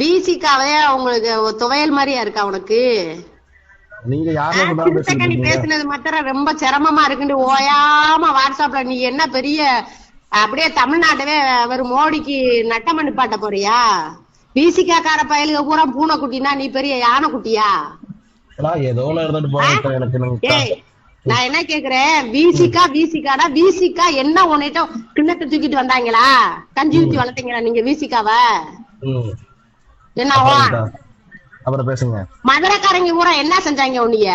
பிசிக்காவே உங்களுக்கு துவையல் மாதிரியா இருக்கா உனக்கு? நீங்க யாரும் நீ பேசுனது மாத்திரம் ரொம்ப சிரமமா இருக்குன்னு ஓயாம வாட்ஸ்அப்ல நீ என்ன பெரிய அப்படியே தமிழ்நாட்டவே அவர் மோடிக்கு நட்டம் நிப்பாட்ட போறியா? பிசிகா கார பயலுக பூரா பூனை குட்டினா நீ பெரிய யானை குட்டியா? ஏதோ நான் என்ன கேக்குறேன்? விசிகா விசிகாடா விசிகா என்ன உன்னிட்ட கிண்ணத்தை தூக்கிட்டு வந்தாங்களா? கஞ்சி ஊத்தி வளர்த்தீங்களா நீங்க விசிகாவ என்ன அப்புறம் அப்புறம் பேசுங்க. மதுரைக்காரங்க பூரா என்ன செஞ்சாங்க உன்னைய?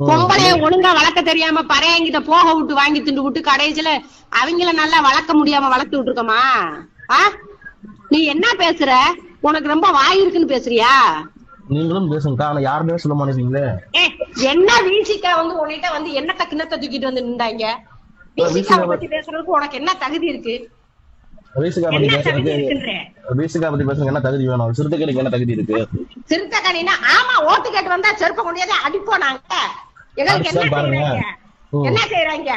பொம்பளைய ஒழுங்கா வளர்க்க தெரியாம பறையங்கிட்ட போக விட்டு வாங்கி திண்டு விட்டு கடைசியில அவங்கள நல்லா வளர்க்க முடியாம வளர்த்து விட்டுருக்கோமா? ஆ? நீ என்ன பேசுற? உனக்கு ரொம்ப வாய் இருக்குன்னு பேசுறியா? நீங்களும் பேசுங்க ஆனா யாருமே சொல்ல மாட்டேங்கிறீங்களே? ஏ என்ன வீசிக்கா வந்து உன்கிட்ட வந்து என்னத்த கிண்ணத்தை தூக்கிட்டு வந்து நின்றாங்க? வீசிக்கா பத்தி பேசுறதுக்கு உனக்கு என்ன தகுதி இருக்கு? பத்தி என்ன தகுதி பேசுறதுக்கு இருக்குன்ற? வீசிகா பத்தி பேசுறதுக்கு என்ன தகுதி வேணும்? சிறுத்தைகளுக்கு என்ன தகுதி இருக்கு? சிறுத்தை கணினா ஆமா ஓட்டு கேட்டு வந்தா செருப்ப கொண்டியாதே அடிப்போம் நாங்க எங்களுக்கு பாருங்க. என்ன செய்யறாங்க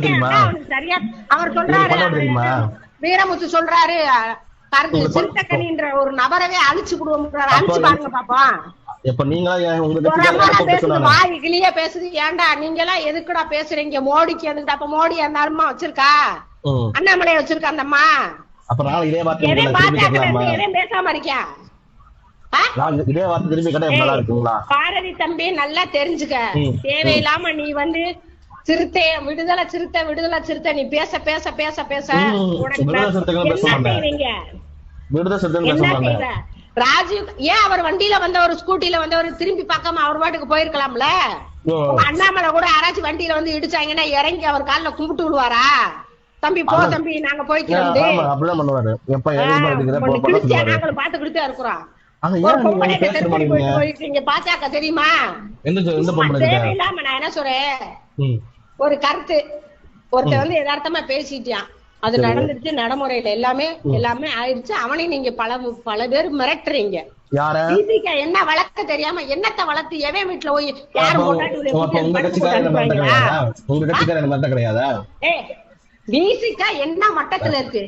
தெரியுமா? சரியா அவர் சொல்றாரு தெரியுமா? வீரமுத்து சொல்றாரு பணம் சிறுத்தைக்கணின்ற ஒரு நபரவே அழிச்சு விடுவோம் அழிச்சு பாருங்க பாப்போம். இப்ப நீங்களா பேசுது ஏன்டா நீங்க எல்லாம் எதுக்குடா பேசுறீங்க? மோடிக்கு எதுக்கு அப்ப மோடி அந்த அம்மா வச்சிருக்கா? ம். அண்ணாமலை வச்சிருக்கா அந்த அம்மா அப்ப நான் இதே வார்த்தை எதையும் கேட்கலாமா? எதையும் பேசாம இருக்கியா? இதே வார்த்தை திருப்பி கேட்டா நல்லா இருக்குங்களா? பாரதி தம்பி நல்லா தெரிஞ்சுக்க. தேவையில்லாம நீ வந்து சிறுத்தை விடுதலை சிறுத்தை விடுதலை சிறுத்தை நீ பேச பேச பேச பேச. உனக்கு ராஜீவ் ஏன் அவர் வண்டியில வந்தவர் ஸ்கூட்டில வந்தவர் திரும்பி பார்க்காம அவர் பாட்டுக்கு போயிருக்கலாம்ல? அண்ணாமலை கூட யாராச்சும் வண்டியில வந்து இடிச்சாங்கன்னா இறங்கி அவர் கால்ல கும்பிட்டு விடுவாரா? தம்பி போ. தம்பி நாங்க போய்க்கிறோம் அப்படிதான் பண்ணுவாரு. எப்ப நாங்களும் இருக்கிறோம் தெரியுமா? கிட்ட? தேவையில்லாம நான் என்ன சொல்றேன் ஒரு கருத்து. ஒருத்தன் வந்து யதார்த்தமா பேசிட்டான். அது. நடந்துருச்சு நடைமுறையில எல்லாமே எல்லாமே ஆயிடுச்சு அவனையும் நீங்க பல பல பேர் மிரட்டுறீங்க. என்ன வளர்க்க தெரியாம என்னத்த வளர்த்து எவன் வீட்டுல போய் யாரு அப்போ வீசிக்கா என்ன மட்டத்துல இருக்கு?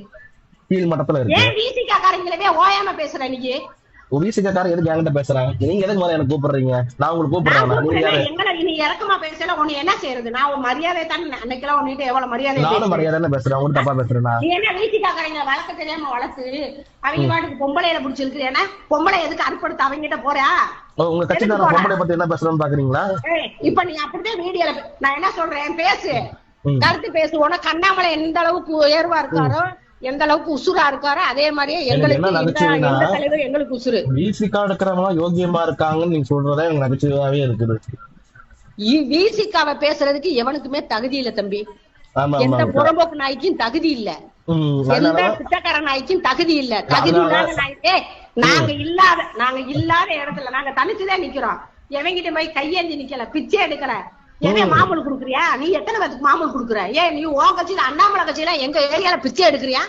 கீழ் மட்டத்துல இருக்கு. ஏன் வீசிக்கா காரங்களவே ஓயாம பேசுற நீ? வீசிக்காரன் எதுக்கு என்கிட்ட பேசுறாங்க நீங்க எதுக்கு மாதிரி எனக்கு கூப்பிடுறீங்க? நான் உங்களுக்கு கூப்பிடுறேன் நீங்க எங்களை நீ இறக்கமா பேசல. உன்னை என்ன செய்யறது? நான் உன் மரியாதை தான் அன்னைக்கெல்லாம் உன்கிட்ட எவ்வளவு மரியாதை நானும். மரியாதை பேசுறேன். உங்களுக்கு தப்பா பேசுறேனா? நீ என்ன வீட்டுக்காரங்க வளர்க்க தெரியாம வளர்த்து அவங்க பாட்டுக்கு பொம்பளையில பிடிச்சிருக்கு ஏன்னா பொம்பளை எதுக்கு அற்படுத்த அவங்கிட்ட போறா? ஓ, உங்க கட்சிக்காரன் பொம்பளை பத்தி என்ன பேசுறேன்னு பாக்குறீங்களா? இப்ப நீ அப்படிதான் வீடியோல நான் என்ன சொல்றேன்? பேசு. கருத்து பேசு உனக்கு அண்ணாமலை எந்த அளவுக்கு உயர்வா இருக்காரோ எந்த அளவுக்கு உசுரா இருக்காரோ அதே மாதிரியே எங்களுக்கு எங்களுக்கு உசுரு வீசிக்கா எடுக்கிறவங்க யோகியமா இருக்காங்கன்னு நீங்க சொல்றதே எனக்கு நகைச்சுவையாவே இருக்குது. விசிகாவை பேசுறதுக்கு எவனுக்குமே தகுதி இல்ல தம்பி. எந்த புறம்போக்கு நாய்க்கும் தகுதி இல்ல. எந்த பிச்சைக்கார நாய்க்கும் தகுதி இல்ல. தகுதி இல்லாத நாய் ஏய், நாங்க இல்லாத நாங்க இல்லாத இடத்துல நாங்க தனிச்சுதான் நிக்கிறோம். எவங்கிட்ட போய் கையேந்தி நிக்கல பிச்சை எடுக்கல. எவன் மாமூல் குடுக்குறியா? நீ எத்தனை பேத்துக்கு மாமூல் குடுக்குற? ஏன் நீ உன் கட்சியில அண்ணாமலை கட்சியில எங்க ஏரியால பிச்சை எடுக்கிறியா?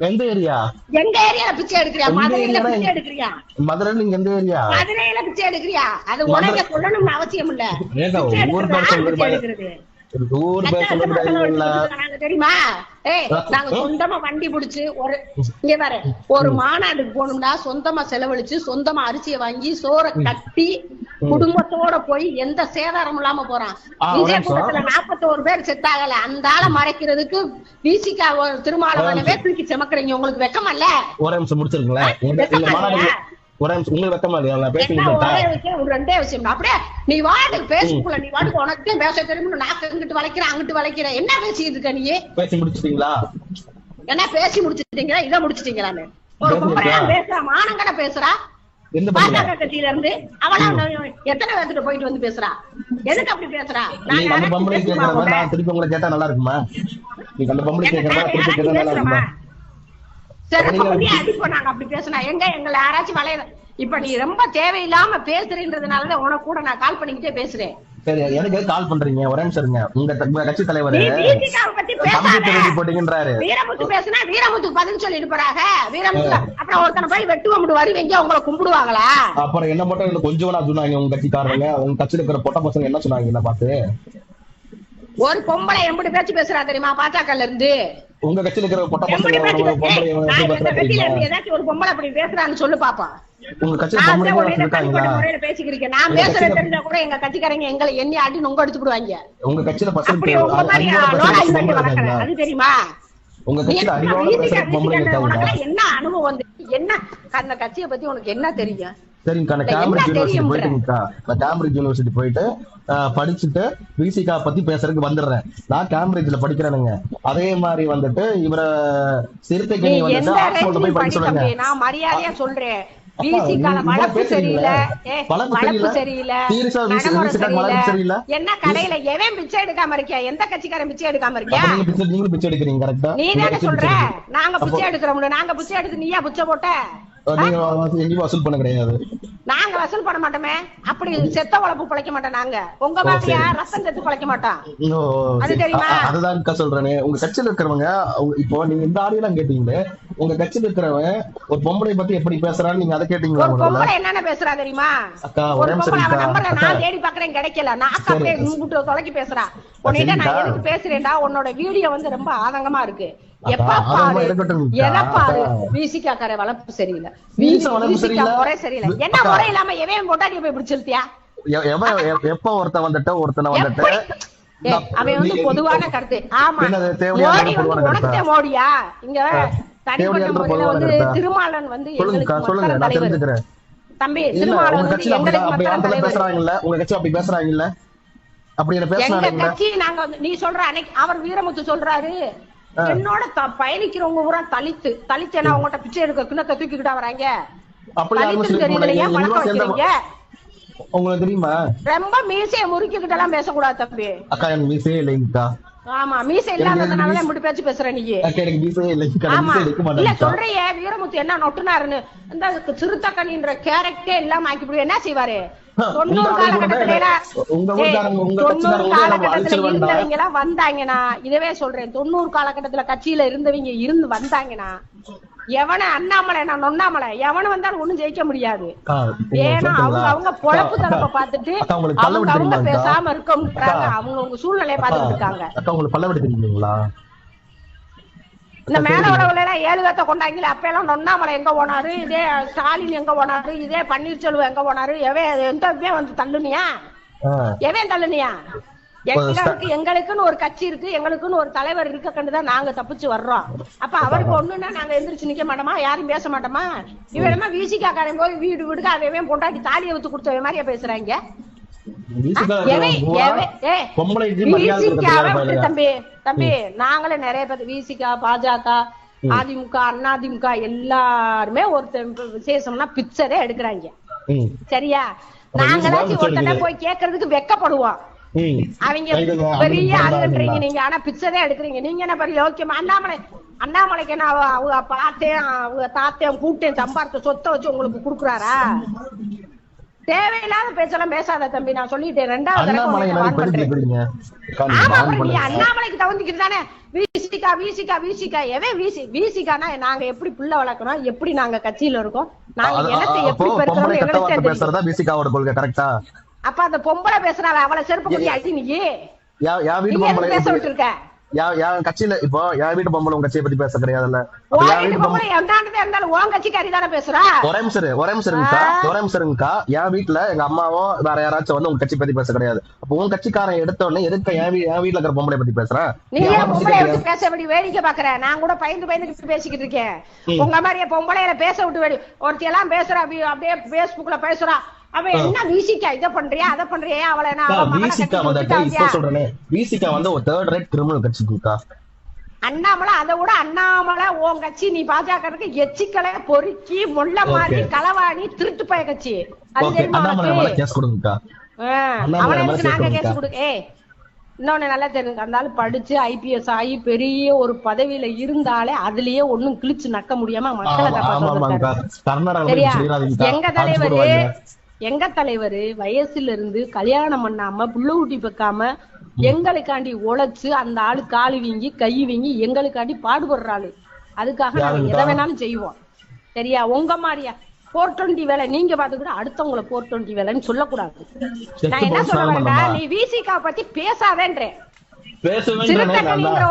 எந்த ஏரியா? எங்க ஏரியால பிச்சை எடுக்கிறியா? மதுரையில? பிச்சை எடுக்கிறியா? மதுரையில நீங்க எந்த ஏரியா? மதுரையில பிச்சை எடுக்கிறியா? அது உனக்கு சொல்லணும்னு அவசியம் இல்ல ஊர் தெரியுமா? ஏய் நாங்க சொந்தமா வண்டி பிடிச்சு ஒரு இங்க ஒரு போகணும்னா சொந்தமா செலவழிச்சு சொந்தமா அரிசியை வாங்கி சோற கட்டி குடும்பத்தோட போய் எந்த சேதாரம் இல்லாம போறான். விஜய் நிமிஷம். கூட்டத்துல நாற்பத்தோரு பேர் செத்தாகல அந்த ஆளை மறைக்கிறதுக்கு விசிகா திருமாவளவனவே தூக்கி செமக்குறீங்க. உங்களுக்கு வெக்கமல்ல ஒரே நிமிஷம் முடிச்சிருக்கீங்களா ஒரே நிமிஷம் உங்களுக்கு வெக்கமா இல்லையா? நான் பேசி என்ன முடிச்சிட்டா ஒரே விஷயம் ஒரு ரெண்டே விஷயம் அப்படியே நீ வாட்டுக்கு பேசுக்குள்ள நீ வாட்டுக்கு உனக்கு பேச தெரியும் நாக்கு இங்கிட்டு வளைக்கிற அங்கிட்டு வளைக்கிற என்ன பேசிட்டு இருக்க நீ? பேசி முடிச்சிட்டீங்களா? என்ன பேசி முடிச்சிட்டீங்களா? இதை முடிச்சிட்டீங்களான்னு ஒரு? பேசுறா மானங்கட பேசுறா. கட்சியில இருந்து அவளா எத்தனை பேர்த்துட்டு போயிட்டு வந்து பேசுறா? எதுக்கு அப்படி பேசுறா? நான் திருப்பி உங்களை கேட்டா நல்லா இருக்குமா? நீங்க அந்த பொம்பளை திருப்பி கேட்டா நல்லா? இருக்குமா சரி நீங்க அப்ப வந்து- அடிப்போம் நாங்க அப்படி பேசினா. எங்க எங்களை யாராச்சும் வளைய இப்ப நீ ரொம்ப தேவையில்லாம பேசுறீன்றதுனாலதான் உனக்கு கூட நான் கால் பண்ணிக்கிட்டே பேசுறேன். சரி எனக்கு கால் பண்றீங்க? ஒரே நிமிஷம் இருங்க. உங்க கட்சி தலைவர். போட்டீங்கன்றாரு வீரமுத்து பேசுனா வீரமுத்துக்கு பதில் சொல்லிட்டு போறாங்க. வீரமுத்து அப்புறம் ஒருத்தனை போய் வெட்டுவோம் வருவீங்க உங்களை கும்பிடுவாங்களா? அப்புறம் என்ன மட்டும் கொஞ்சம் சொன்னாங்க உங்க கட்சிக்காரங்க உங்க கட்சியில இருக்கிற பொட்ட பசங்க என்ன சொன்னாங்க என்ன பார்த்து? ஒரு பொம்பளை எம்படி பேச்சு பேசுறா தெரியுமா? பாஜகல இருந்து. உங்க கட்சியில இருக்கிற பொட்ட பொம்பளை ஏதாச்சும் ஒரு பொம்பளை அப்படி பேசுறான்னு சொல்லு பாப்பா. உங்க கட்சியில பொம்பளை பேசிக்கிறேன் நான் பேசுறது தெரிஞ்சா கூட எங்க கட்சிக்காரங்க எங்களை எண்ணி ஆட்டி நொங்க அடிச்சு விடுவாங்க உங்க கட்சியில பசங்க அது தெரியுமா? உங்க கட்சியில உனக்கெல்லாம் என்ன அனுபவம் வந்து? என்ன? அந்த கட்சியை பத்தி உனக்கு என்ன தெரியும்? சரிங்கக்கா கேம்பிரிட்ஜ் யூனிவர்சிட்டி? போயிட்டுங்கக்கா நான் கேம்பிரிட்ஜ் யூனிவர்சிட்டி போயிட்டு படிச்சுட்டு விசிகா பத்தி பேசுறதுக்கு வந்துடுறேன். நான் கேம்பிரிட்ஜ்ல படிக்கிறேனுங்க. அதே மாதிரி வந்துட்டு இவர சிறுத்தை எந்த வந்துட்டு ஆக்ஸ்போர்ட்ல போய் படிக்க சொல்லுங்க. நான் மரியாதையா சொல்றேன். என்ன கடையில? எவன் பிச்சை எடுக்காம இருக்கியா? எந்த கட்சிக்காரன் பிச்சை எடுக்காம இருக்கியா? நீங்க பிச்சை எடுக்கிறீங்க கரெக்டா நீ தானே சொல்ற. நாங்க பிச்சை எடுக்கிறோம்னு நாங்க பிச்சை எடுத்து நீயா பிச்சை போட்ட? நீங்க எங்கேயும் வசூல் பண்ண கிடையாது நாங்க வசூல் பண்ண மாட்டோமே அப்படி செத்த உழப்பு பிழைக்க மாட்டோம் நாங்க உங்க மாதிரியா. ரத்தம் செத்து பிழைக்க மாட்டோம் அது. தெரியுமா? அ- அ- அதுதான்க்கா சொல்றேனே உங்க கட்சியில இருக்கிறவங்க இப்போ நீங்க இந்த ஆடியெல்லாம் கேட்டீங்களே உங்க கட்சியில இருக்கிறவன் ஒரு பொம்பளை பத்தி எப்படி பேசுறான்னு நீங்க அதை கேட்டீங்களா ஒரு பொம்பளை என்னென்ன பேசுறா தெரியுமா அக்கா, ஒரு பொம்பளை அவன் நம்பர்ல. நான் தேடி பாக்குறேன் கிடைக்கல நான். அப்படியே தொலைக்கி பேசுறா உன்கிட்ட நான். எதுக்கு பேசுறேன்டா? உன்னோட வீடியோ வந்து ரொம்ப ஆதங்கமா இருக்கு. எப்ப பாரு. எதை பாரு? அக்கா. விசிகா கரை வளர்ப்பு சரியில்லை. முறை சரியில்லை. என்ன. முறை இல்லாம எவன் பொட்டாட்டி போய் பிடிச்சிருத்தியா எப்ப ஒருத்தன் வந்துட்டு ஒருத்தனை வந்துட்டு? அவன் வந்து நீ- பொதுவான கருத்து. ஆமா. மோடி உனக்கு? மோடியா? இங்க தனிப்பட்ட முறையில வந்து? திருமாவளவன் வந்து எங்களுக்கு தலைவர். தம்பி உங்க வந்து எங்களுக்கு தலைவர். உங்க கட்சி அப்படி பேசுறாங்கல்ல? அப்படி என்ன கட்சி நாங்க? நீ சொல்ற அன்னைக்கு அவர் வீரமுத்து சொல்றாரு. என்னோட பயணிக்கிறவங்க பூரா தலித்து. தலித்து என்ன அவங்ககிட்ட பிச்சை எடுக்க கிண்ணத்தை தூக்கிக்கிட்டா வராங்க. உங்களுக்கு தெரியுமா? ரொம்ப மீசைய முறுக்கிக்கிட்டு எல்லாம் பேசக்கூடாது தம்பி. அக்கா எனக்கு மீசே இல்லைங்கக்கா. ஆமா மீசை இல்லாததுனால இப்படி பேச்சு பேசுற நீ. இல்ல. சொல்றிய வீரமுத்து என்ன நொட்டுனாருன்னு. இந்த சிறுத்தக்கணின்ற கேரக்டே இல்லாம ஆக்கி என்ன செய்வாரு? வந்தாங்கன்னா இதவே சொல்றேன் தொண்ணூறு காலகட்டத்துல கட்சியில இருந்தவங்க இருந்து வந்தாங்கன்னா எவன அண்ணாமலை நான் நொண்ணாமலை எவன வந்தாலும் ஒண்ணும் ஜெயிக்க முடியாது ஏன்னா அவங்க? அவங்க பொழப்பு தரப்ப பல்ல அவங்க அவங்க? பேசாம அக்கா. அவங்க உங்க சூழ்நிலையை அக்கா, பார்த்துட்டு இருக்காங்க இந்த மேல? உறவுல எல்லாம் ஏழு பேத்த கொண்டாங்களே அப்ப எல்லாம் நொண்ணாமலை எங்க போனாரு இதே ஸ்டாலின் எங்க போனாரு இதே பன்னீர்செல்வம் எங்க போனாரு எவன் எந்த வந்து தள்ளுனியா? எவன் தள்ளுனியா? எங்களுக்கு எங்களுக்குன்னு ஒரு கட்சி இருக்கு எங்களுக்குன்னு ஒரு தலைவர் இருக்க கண்டுதான் நாங்க தப்பிச்சு வர்றோம். அப்ப அவருக்கு ஒண்ணுன்னா நாங்க எந்திரிச்சு நிக்க மாட்டோமா? யாரும் பேச மாட்டோமா? இவன் வீசிக்காக்காரன் போய் வீடு வீடுக்கு அவன் பொண்டாட்டி தாலியை வித்து கொடுத்த மாதிரியா பேசுறாங்க. தம்பி தம்பி நாங்களே நிறைய பேர் விசிகா பாஜக அதிமுக அதிமுக எல்லாருமே ஒருத்தர் விசேஷம்னா பிக்சரே எடுக்கிறாங்க சரியா நாங்களாச்சும் ஒருத்தனை. போய் கேக்குறதுக்கு வெக்கப்படுவோம். அவங்க பெரிய ஆளுன்றீங்க? நீங்க ஆனா பிக்சரே எடுக்கிறீங்க நீங்க என்ன பெரிய யோக்கியமா அண்ணாமலை அண்ணாமலைக்கு என்ன அவ- அவங்க பார்த்தேன் அவங்க தாத்தேன் கூட்டேன் சம்பாரிச்ச சொத்தை வச்சு உங்களுக்கு குடுக்குறாரா தேவையில்லாத பேச்செல்லாம் பேசாத தம்பி. நான் சொல்லிட்டேன் ரெண்டாவது. அண்ணாமலைக்கு தகுந்துக்கிட்டு தானே? வீசிக்கா வீசிக்கா வீசிக்கா. எவன் வீசி வீசிக்கானா நாங்க எப்படி புள்ள வளர்க்கணும்? எப்படி நாங்க கட்சியில இருக்கோம்? நாங்க இனத்தை எப்படி பெருக்கிறோம் எங்களுக்கு பேசுறதா கொள்கை கரெக்டா அப்ப அந்த பொம்பளை பேசுறாள் அவளை செருப்பு அடி நீ யா வீட்டு பொம்பளை பேச விட்டுருக்க யா கட்சியில இப்போ யா வீட்டு பொம்பளை உங்க கட்சியை பத்தி பேச கிடையாதுல்ல ஒரே நிமிஷம் ஒரே நிமிஷம் இருங்கக்கா ஆ. ஒரே நிமிஷம் இருங்கக்கா என் வீட்டுல எங்க அம்மாவோ வேற யாராச்சும் வந்து உங்க கட்சி பத்தி பேச கிடையாது. அப்ப உன் கட்சிக்காரன் எடுத்த உடனே எதுக்கு என் என் வீட்டுல இருக்கிற பொம்பளை பத்தி பேசுறேன் நீ பேச விடி வேடிக்கை பாக்குற? நான் கூட பயந்து பயந்து பேசிக்கிட்டு இருக்கேன். உங்க மாதிரியே பொம்பளையில பேச விட்டு வேடி ஒருத்தி எல்லாம் பேசுறா அப்படியே பேஸ்புக்ல பேசுறா. அவன் என்ன வீசிக்கா? இத பண்றியா? அத பண்றியா? அவளை விசிகா. இப்ப சொல்றேனே. விசிகா வந்து ஒரு தேர்ட் ரேட் கிரிமினல் கட்சிக்குக்கா அண்ணாமலை அதை விட அண்ணாமலை உன் கட்சி நீ பாஜக எச்சிக்கலை பொறுக்கி முள்ள மாதிரி. களவாணி திருட்டு பய கட்சி. அது தெரியுமா அவனை நாங்க கேஸ். கொடுக்க? ஏய் இன்னொன்னு நல்லா தெரியுங்க அந்த ஆளு படிச்சு ஐபிஎஸ் ஆகி பெரிய ஒரு பதவியில இருந்தாலே அதுலயே ஒண்ணும் கிழிச்சு நக்க முடியாம மக்களை சரியா? எங்க தலைவரு. எங்க தலைவரு வயசுல இருந்து கல்யாணம் பண்ணாம புள்ள ஊட்டி வைக்காம எங்களுக்காண்டி உழைச்சு அந்த ஆளு காலு வீங்கி கை வீங்கி எங்களுக்காண்டி பாடுபடுற ஆளு அதுக்காக நாங்க? எதை வேணாலும் செய்வோம். சரியா? உங்க மாதிரியா? போர் டுவெண்ட்டி வேலை நீங்க பாத்துக்கிட்டு அடுத்தவங்கள போர் டுவெண்ட்டி வேலைன்னு சொல்லக்கூடாது. நான் என்ன சொல்ல வரேன்னா? நீ விசிகா பத்தி பேசாதேன்றேன்.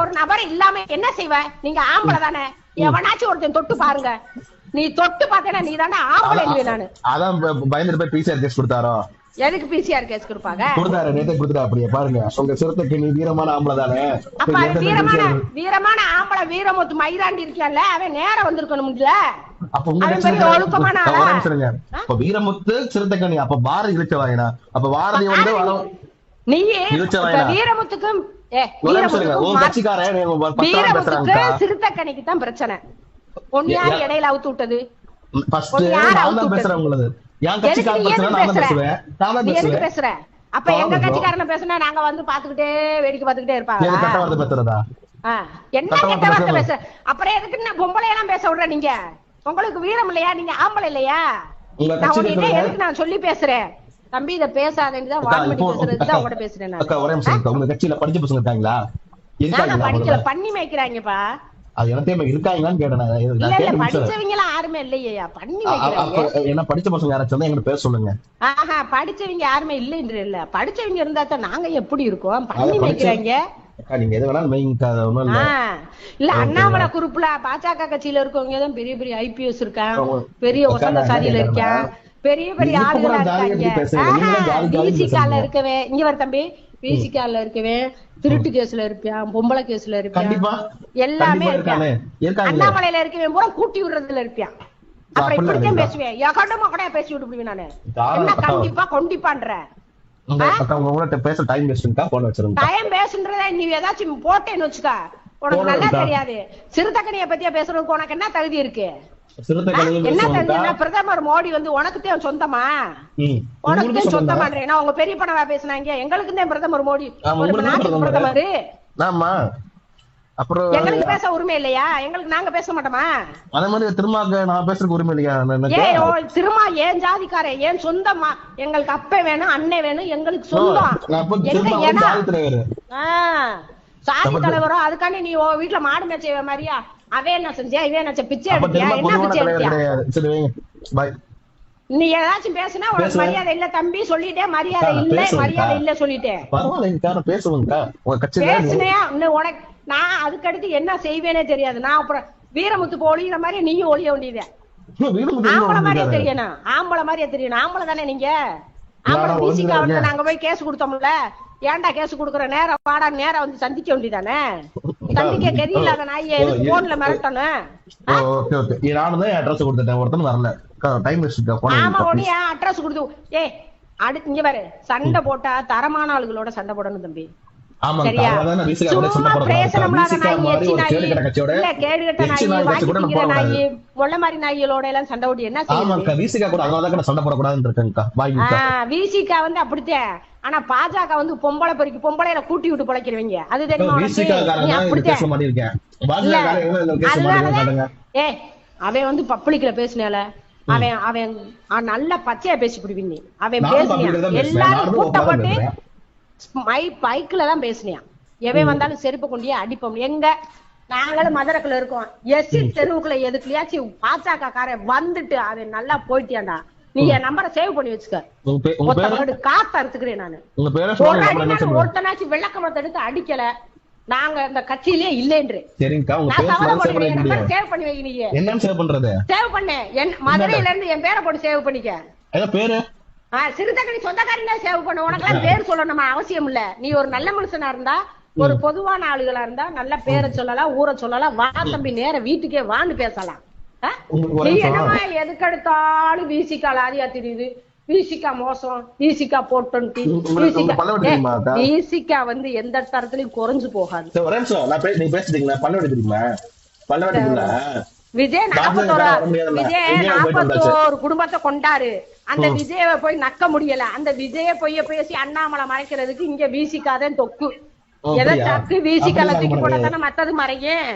ஒரு நபர் இல்லாம என்ன செய்வ? நீங்க ஆம்பளை தானே? எவனாச்சும் ஒருத்தன் தொட்டு பாருங்க. நீ தொட்டு பார்த்தேன்னா நீ தானே ஆம்பளை நானு. அதான் பயந்துட்டு போய் பிசிஆர் கேஸ் கொடுத்தாரோ? எதுக்கு பிசிஆர் கேஸ் கொடுப்பாங்க? கொடுத்தாரு நேத்தே கொடுத்துட்டா அப்படியே பாருங்க. உங்க சிறுத்தைக்கு நீ வீரமான ஆம்பளை தானே? அப்ப வீரமான வீரமான ஆம்பளை வீரமுத்து மயிலாண்டி இருக்கான்ல அவன் நேரம் அப்ப அவன் கட்சியில பெரிய ஒழுக்கமான அப்ப. அப்ப வீரமுத்து சிறுத்தைக்கணி அப்ப பாரதி இழுச்சவாயினா அப்ப பாரதி வந்து வளம் நீ? வீரமுத்துக்கும். வீரமுத்துக்கும் சிறுத்தக்கணிக்கு தான் பிரச்சனை. ஒன்னு யார் இடையில அவுத்து விட்டது? பேசுறேன் அப்ப எங்க. கட்சிக்காரன பேசுனா நாங்க வந்து பாத்துக்கிட்டே வேடிக்கை பாத்துக்கிட்டே இருப்பாங்க என்ன கட்ட வார்த்தை. பேச? அப்புறம் எதுக்கு நான் பொம்பளை எல்லாம் பேச விடுற நீங்க? உங்களுக்கு வீரம் இல்லையா? நீங்க ஆம்பளை இல்லையா? நான் உங்ககிட்ட எதுக்கு நான் சொல்லி பேசுறேன்? தம்பி இத பேசாதேன்னு தான் அக்கா, வான்மணி இப்போ- பேசுறது. தான் உங்ககிட்ட பேசுறேன் நான். உங்க கட்சியில படிச்ச பசங்க இருக்காங்களா? நான் இருக்காங்களா படிக்கல முதல்ல? பண்ணி மேய்க்கிறாங்கப்பா. அது எனக்கு தெரியும் இருக்காங்களான்னு கேட்டேன் படிச்சவங்க எல்லாம் யாருமே இல்லையா பண்ணி என்ன படிச்ச பசங்க யாராச்சும் எங்கிட்ட பேச சொல்லுங்க. ஆஹா படிச்சவங்க யாருமே இல்லைன்ற இல்ல. படிச்சவங்க இருந்தா தான் நாங்க எப்படி இருக்கோம்? பண்ணி அக்கா நீங்க எது வேணாலும் இல்ல? அண்ணாமலை குரூப்ல பாஜக கட்சியில இருக்கவங்க தான் பெரிய பெரிய ஐபிஎஸ் இருக்கான். பெரிய ஒசந்த சாதியில இருக்கான். பெரிய பெரிய ஜாலியா இருக்காங்க. இருக்கவே. இங்க வர தம்பி. பிசிகால இருக்கவே திருட்டு கேஸ்ல இருப்பான் பொம்பளை கேஸ்ல இருப்பான் எல்லாமே இருக்காங்களே அண்ணாமலையில இருக்கவன் பூரா கூட்டி விடுறதுல இருப்பான் அப்புறம் இப்படித்தான்? பேசுவேன் எகடமா கூட பேசி விட்டு நானு. என்ன கண்டிப்பா கொண்டிப்பான்ற. பேச டைம் வேஸ்ட்டுங்கக்கா போன் வச்சிருங்க டைம் பேசுன்றத நீ ஏதாச்சும் போட்டேன்னு வச்சுக்க. உனக்கு நல்லா? தெரியாது. சிறுதக்கனிய பத்தியா பேசுறதுக்கு உனக்கு என்ன தகுதி இருக்கு? என்ன பிரதமர் மோடி வந்து உனக்கு சொந்தமா. உனக்கு சொந்தமா? உங்க பெரிய பணவா பேசுனாங்க. எங்களுக்கு தான் பிரதமர் மோடி. பிரதமர். ஆமா. அப்புறம் எங்களுக்கு பேச உரிமை இல்லையா? எங்களுக்கு நாங்க பேச மாட்டோமா? அதே மாதிரி திரும்ப நான் பேசுறதுக்கு உரிமை இல்லையா? எனக்கு ஏன் ஓ, திருமா ஏன் ஜாதிக்காரன் ஏன் சொந்தமா? எங்களுக்கு அப்ப வேணும் அண்ணன் வேணும் எங்களுக்கு சொந்தம். தலைவர். சாதி தலைவரும் அதுக்காண்டி நீ வீட்டுல மாடு மேய்ச்ச மாதிரியா? அவன் என்ன செஞ்சியா இவன் என்ன? பிச்சை எடுத்தியா என்ன பிச்சை எடுத்தியா? நீ ஏதாச்சும் பேசுனா உனக்கு. மரியாதை இல்ல தம்பி சொல்லிட்டே மரியாதை இல்ல. மரியாதை இல்ல சொல்லிட்டேன் பரவாயில்லைங்கக்கா நான் பேசுவேங்கக்கா உங்க கட்சியில நீ- பேசுனே இன்னும் உனக்கு நான் அதுக்கு அடுத்து என்ன செய்வேனே தெரியாது. நான் அப்புறம் வீரமுத்துக்கு ஒளியிற மாதிரி நீயும் ஒளிய வேண்டியது. ஆம்பளை மாதிரியே. தெரியணும். ஆம்பளை மாதிரியே தெரியணும். ஆம்பளை தானே நீங்க? ஆம்பளை பிசிக்கா? நாங்க போய் கேஸ் கொடுத்தோம்ல. ஏன்டா கேஸ் குடுக்குற? நேரம் வாடா நேரம் வந்து சந்திக்க வேண்டியதானே? சந்திக்க கெரியலாத நாய் எதுக்கு போன்ல மிரட்டணும்? Okay okay. இது நானும் தான் அட்ரஸ் கொடுத்துட்டேன். ஒருத்தன் வரல. டைம் வேஸ்ட் ஆமா போன உடனே அட்ரஸ் கொடுத்து ஏ அடுத்து இங்க பாரு. சண்டை போட்டா தரமான ஆளுகளோட சண்டை போடணும் தம்பி. சண்டை ஓட்டி என்ன விசிகா வந்து அப்படித்தான் ஆனா பாஜக வந்து பொம்பளை பொறுக்கி பொம்பளையில கூட்டி விட்டு பிழைக்கிறவங்க. அது தெரியுமா ஏ அவன் வந்து பப்ளிக்ல பேசினால. அவன் அவன் நல்ல பச்சையா பேசி பிடிவீங்க அவன் பேசினான். எல்லாரும் நானும் மை பைக்ல தான் பேசினான். எவன் வந்தாலும் செருப்பு கொண்டியே அடிப்போம். எங்க? நாங்களும் மதுரக்குள்ள இருக்கோம். எஸ்சி தெருவுக்குள்ள எதுக்குலயாச்சும் பாஜக காரன் வந்துட்டு அவன் நல்லா போயிட்டியாண்டா. நீ என் நம்பரை சேவ் பண்ணி வச்சுக்க. காத்து அறுத்துக்கிறேன் நானு. ஒருத்தனாச்சும் விளக்கமத்தை எடுத்து அடிக்கல. நாங்க இந்த கட்சியிலே இல்லைன்று. சரிங்கக்கா உங்க சேவ் பண்ண பண்ணுவேன் நம்பர் முடியும் சேவ் பண்ணி வை நீங்க என்னன்னு சேவ் பண்றது? சேவ் பண்ணு. என் மதுரையில இருந்து என் பேரை போட்டு சேவ் பண்ணிக்க. பேரு? ஆ, சிறுதக்கனி சொந்தக்காரங்க சேவ் பண்ணு உனக்கெல்லாம் பேர் சொல்லணுமா? அவசியம் இல்ல. நீ ஒரு நல்ல மனுஷனா இருந்தா ஒரு பொதுவான ஆளுகளா இருந்தா நல்ல பேரை சொல்லலாம் ஊரை சொல்லலாம் வா தம்பி நேர வீட்டுக்கே வான்னு பேசலாம். நீ. என்னமா எதுக்கெடுத்தாலும் வீசிக்கா லாரியா தெரியுது. வீசிக்கா மோசம் வீசிக்கா போட்டு? வீசிக்கா வந்து எந்த தரத்திலயும் குறைஞ்சு போகாது. பல்லவடி தெரியுமா? பல்லவடி விஜய் நாற்பத்தோரு. விஜய். நாற்பத்தோரு குடும்பத்தை கொண்டாரு. அந்த விஜய போய் நக்க முடியல. அந்த விஜய பொய்ய பேசி அண்ணாமலை மறைக்கிறதுக்கு இங்க வீசிக்காதேன் தொக்கு. எதை அப்படியா? தக்கு வீசிக்கால அப்படிலாம் தூக்கி போட பண்ணுங்க. தானே மத்தது மறையும்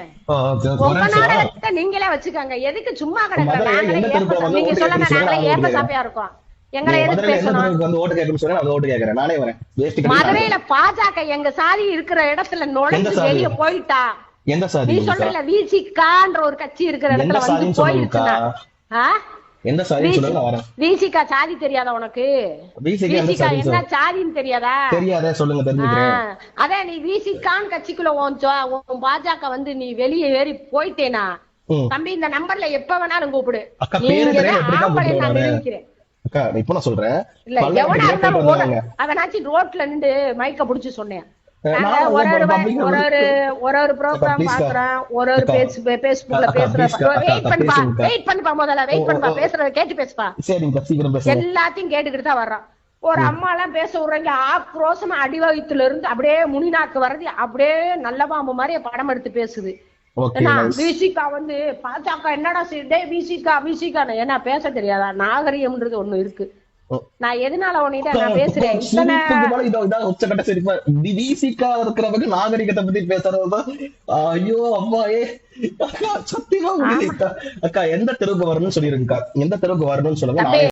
உங்க. நாடகத்தை நீங்களே வச்சுக்கோங்க. எதுக்கு சும்மா கிடக்குற மதுரையில நாங்களே எந்த தெருவுல ஏப்ப வந்து நீங்க சொல்லுங்க நாங்களே ஏப்ப சாப்பியா இருக்கோம். மதுரையில பாஜக எங்க சாதி இருக்கிற இடத்துல நுழைஞ்சு? வெளிய போயிட்டா எந்த சாதி நீ? சொல்றல விசிகான்ற ஒரு கட்சி இருக்கிற இடத்துல வந்து ஆ? எந்த சாதி சொல்லுங்க வரேன். விசிகா சாதி தெரியாதா உனக்கு? விசிகா என்ன சாதின்னு தெரியாதா? தெரியாதே சொல்லுங்க தெரிஞ்சுக்கிறேன். அதான் நீ விசிகான் கட்சிக்குள்ள உன் பாஜக வந்து நீ வெளியே ஏறி போயிட்டேனா. தம்பி இந்த நம்பர்ல எப்ப வேணாலும் கூப்பிடு. அக்கா, பேரு. அக்கா இப்ப நான் சொல்றேன். இல்ல எவனா இருந்தாலும். அவனாச்சும் ரோட்ல நின்று மைக்க புடிச்சு சொன்னேன். ஒரு ஒரு ஒரு ப்ரோக்ராம். பாக்குறேன் ஒரு ஒரு. பேஸ் பேஸ்புக்ல அக்கா, வெயிட் பண்ணுப்பா. வெயிட் பண்ணுப்பா முதல்ல வெயிட் பண்ணுப்பா. பேசுறத கேட்டு பேசுப்பா. எல்லாத்தையும் கேட்டுக்கிட்டு தான் வர்றான் ஒரு அம்மா எல்லாம் பேச விடுறாங்க. ஆக்ரோஷமா அடிவயத்துல இருந்து அப்படியே முனிநாக்கு வர்றது அப்படியே நல்ல பாம்பு மாதிரி படம் எடுத்து பேசுது. ஏன்னா விசிகா வந்து பாஜக என்னடா செய்யுதே விசிகா விசிகா என்ன பேச தெரியாதா? நாகரிகம்ன்றது ஒண்ணு இருக்கு. நான் எதனால உன்கிட்ட நான் பேசுறேன்? உச்சக்கட்ட சிரிப்பா விசிக்கா இருக்கிறவங்க நாகரிகத்தை பத்தி பேசுறதுதான் ஐயோ அம்மா ஏ சத்தியமா அக்கா எந்த தெருவுக்கு வரணும்னு சொல்லிருக்கா எந்த தெருவுக்கு வரணும்னு சொல்லுங்க